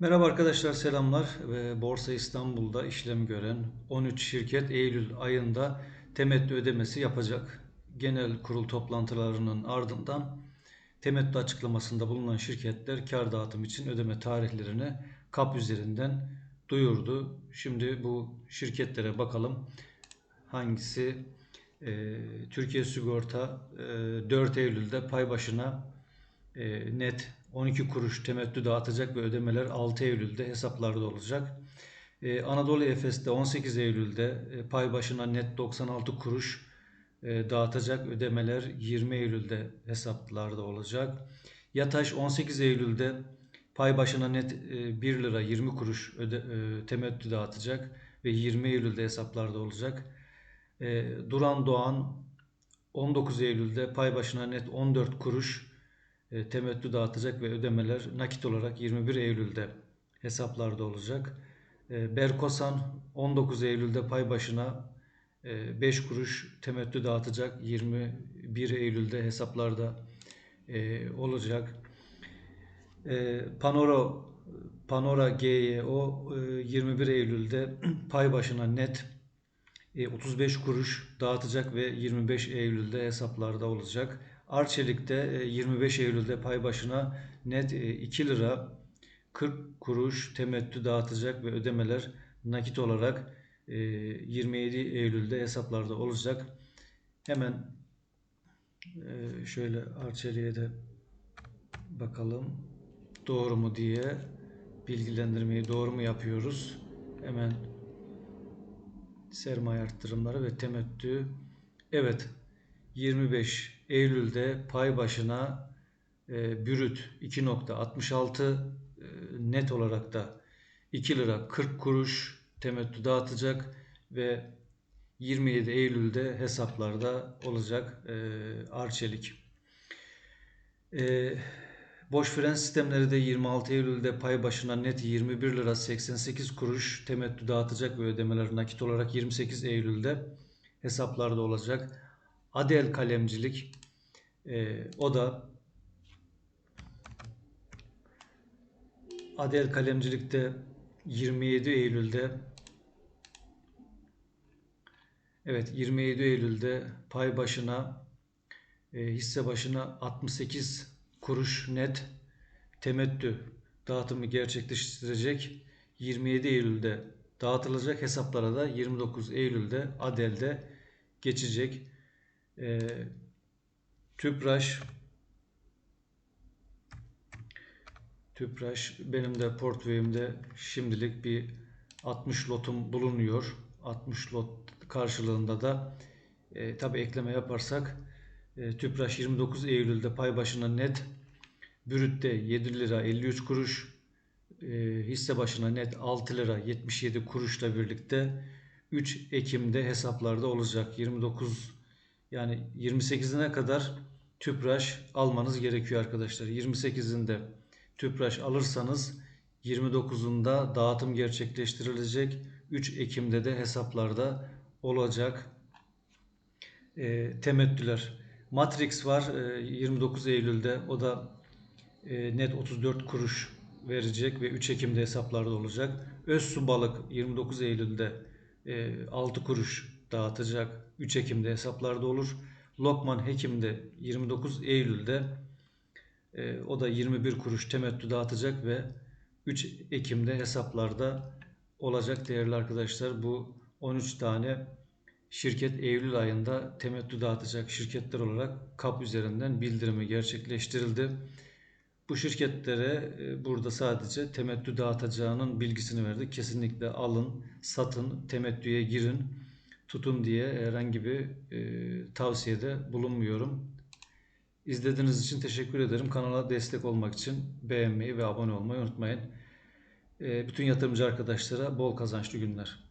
Merhaba arkadaşlar selamlar. Ve Borsa İstanbul'da işlem gören 13 şirket Eylül ayında temettü ödemesi yapacak. Genel kurul toplantılarının ardından temettü açıklamasında bulunan şirketler kar dağıtım için ödeme tarihlerini KAP üzerinden duyurdu. Şimdi bu şirketlere bakalım. Hangisi e, Türkiye Sigorta e, 4 Eylül'de pay başına e, net 12 kuruş temettü dağıtacak ve ödemeler 6 Eylül'de hesaplarda olacak. Ee, Anadolu Efes'te 18 Eylül'de e, pay başına net 96 kuruş e, dağıtacak ödemeler 20 Eylül'de hesaplarda olacak. Yataş 18 Eylül'de pay başına net e, 1 lira 20 kuruş öde, e, temettü dağıtacak ve 20 Eylül'de hesaplarda olacak. E, Duran Doğan 19 Eylül'de pay başına net 14 kuruş e, temettü dağıtacak ve ödemeler nakit olarak 21 Eylül'de hesaplarda olacak. E, Berkosan 19 Eylül'de pay başına 5 e, kuruş temettü dağıtacak 21 Eylül'de hesaplarda olacak. Panoro Panora GYO 21 Eylül'de pay başına net 35 kuruş dağıtacak ve 25 Eylül'de hesaplarda olacak. Arçelik'te 25 e, Eylül'de pay başına net 2 e, lira 40 kuruş temettü dağıtacak ve ödemeler nakit olarak 27 e, Eylül'de hesaplarda olacak. Hemen şöyle Arçelik'e de bakalım doğru mu diye bilgilendirmeyi doğru mu yapıyoruz. Hemen sermaye arttırımları ve temettü. Evet 25 Eylül'de pay başına e, bürüt 2.66 e, net olarak da 2 lira 40 kuruş temettü dağıtacak ve 27 Eylül'de hesaplarda olacak e, Arçelik. E, boş fren sistemleri de 26 Eylül'de pay başına net 21 lira 88 kuruş temettü dağıtacak ve ödemeler nakit olarak 28 Eylül'de hesaplarda olacak. Adel kalemcilik e, o da Adel kalemcilikte 27 Eylül'de Evet 27 Eylül'de pay başına e, hisse başına 68 kuruş net temettü dağıtımı gerçekleştirecek. 27 Eylül'de dağıtılacak hesaplara da 29 Eylül'de Adel'de geçecek. E, Tüpraş Tüpraş benim de portföyümde şimdilik bir 60 lotum bulunuyor. 60 lot karşılığında da e, tabi ekleme yaparsak e, Tüpraş 29 Eylül'de pay başına net brütte 7 lira 53 kuruş e, hisse başına net 6 lira 77 kuruşla birlikte 3 Ekim'de hesaplarda olacak. 29 yani 28'ine kadar tüpraş almanız gerekiyor arkadaşlar. 28'inde tüpraş alırsanız 29'unda dağıtım gerçekleştirilecek. 3 Ekim'de de hesaplarda olacak. E, temettüler. Matrix var e, 29 Eylül'de o da e, net 34 kuruş verecek ve 3 Ekim'de hesaplarda olacak. Özsu Balık 29 Eylül'de e, 6 kuruş dağıtacak. 3 Ekim'de hesaplarda olur. Lokman Hekim'de 29 Eylül'de e, o da 21 kuruş temettü dağıtacak ve 3 Ekim'de hesaplarda olacak değerli arkadaşlar. Bu 13 tane şirket Eylül ayında temettü dağıtacak şirketler olarak KAP üzerinden bildirimi gerçekleştirildi. Bu şirketlere e, burada sadece temettü dağıtacağının bilgisini verdik. Kesinlikle alın, satın, temettüye girin tutun diye herhangi bir e, tavsiyede bulunmuyorum. İzlediğiniz için teşekkür ederim. Kanala destek olmak için beğenmeyi ve abone olmayı unutmayın. E, bütün yatırımcı arkadaşlara bol kazançlı günler.